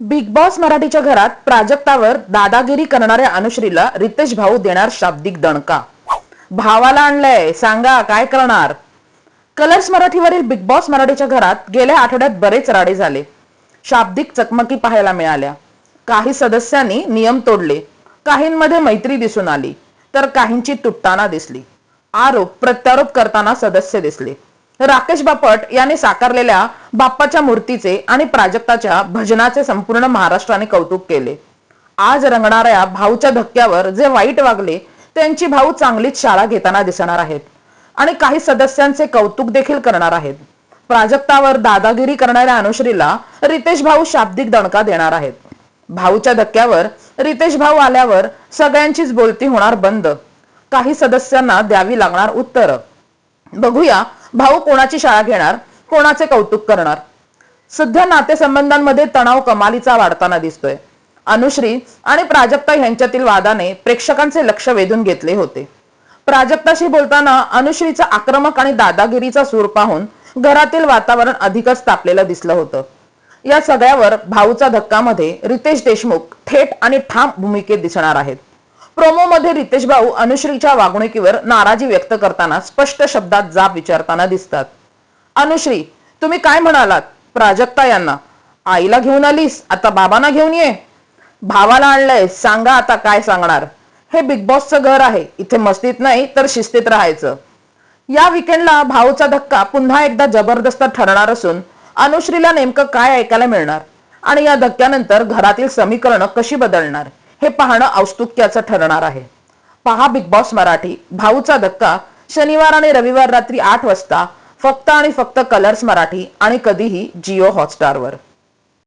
Big boss मराठीच्या घरात प्राजक्तावर दादागिरी करणाऱ्या अनुश्रीला रितेश भाऊ देणार शाब्दिक दणका. भावाला आणलंय सांगा काय करणार? कलर्स मराठीवरील बिग बॉस मराठीच्या घरात गेल्या आठवड्यात बरेच राडे झाले. शाब्दिक चकमकी पाहायला मिळाल्या. काही सदस्यांनी नियम तोडले. काहींमध्ये मैत्री दिसून आली तर काहींची तुटताना दिसली. आरोप प्रत्यारोप करताना सदस्य दिसले. राकेश बापट यांनी साकारलेल्या बाप्पाच्या मूर्तीचे आणि प्राजक्ताच्या भजनाचे संपूर्ण महाराष्ट्राने कौतुक केले. आज रंगणाऱ्या भाऊच्या धक्क्यावर जे वाईट वागले त्यांची भाऊ चांगलीच शाळा घेताना दिसणार आहेत. आणि काही सदस्यांचे कौतुक देखील करणार आहेत. प्राजक्तावर दादागिरी करणाऱ्या अनुश्रीला रितेश भाऊ शाब्दिक दणका देणार आहेत. भाऊच्या धक्क्यावर रितेश भाऊ आल्यावर सगळ्यांचीच बोलती होणार बंद. काही सदस्यांना द्यावी लागणार उत्तर. बघूया भाऊ कोणाची शाळा घेणार कोणाचे कौतुक करणार? सध्या नातेसंबंधांमध्ये तणाव कमालीचा वाढताना दिसतोय. अनुश्री आणि प्राजक्ता यांच्यातील वादाने प्रेक्षकांचे लक्ष वेधून घेतले होते. प्राजक्ताशी बोलताना अनुश्रीचा आक्रमक आणि दादागिरीचा सूर पाहून घरातील वातावरण अधिकच तापलेलं दिसलं होतं. या सगळ्यावर भाऊचा धक्कामध्ये रितेश देशमुख थेट आणि ठाम भूमिकेत दिसणार आहेत. प्रोमोमध्ये रितेश भाऊ अनुश्रीच्या वागणुकीवर नाराजी व्यक्त करताना स्पष्ट शब्दात जाब विचारताना दिसतात. अनुश्री तुम्ही काय म्हणालात? प्राजक्ता यांना आईला घेऊन आलीस आता बाबांना घेऊन ये. भावाला आणलंय सांगा आता काय सांगणार? हे बिग बॉसचं घर आहे इथे मस्तीत नाही तर शिस्तीत राहायचं. या विकेंडला भाऊचा धक्का पुन्हा एकदा जबरदस्त ठरणार असून अनुश्रीला नेमकं काय ऐकायला मिळणार? आणि या धक्क्यानंतर घरातील समीकरणं कशी बदलणार? हे पाहणं औस्तुक्याचं ठरणार आहे. पहा बिग बॉस मराठी. भाऊचा धक्का. शनिवार आणि रविवार रात्री आठ वाजता फक्त आणि फक्त कलर्स मराठी आणि कधीही जिओ हॉटस्टारवर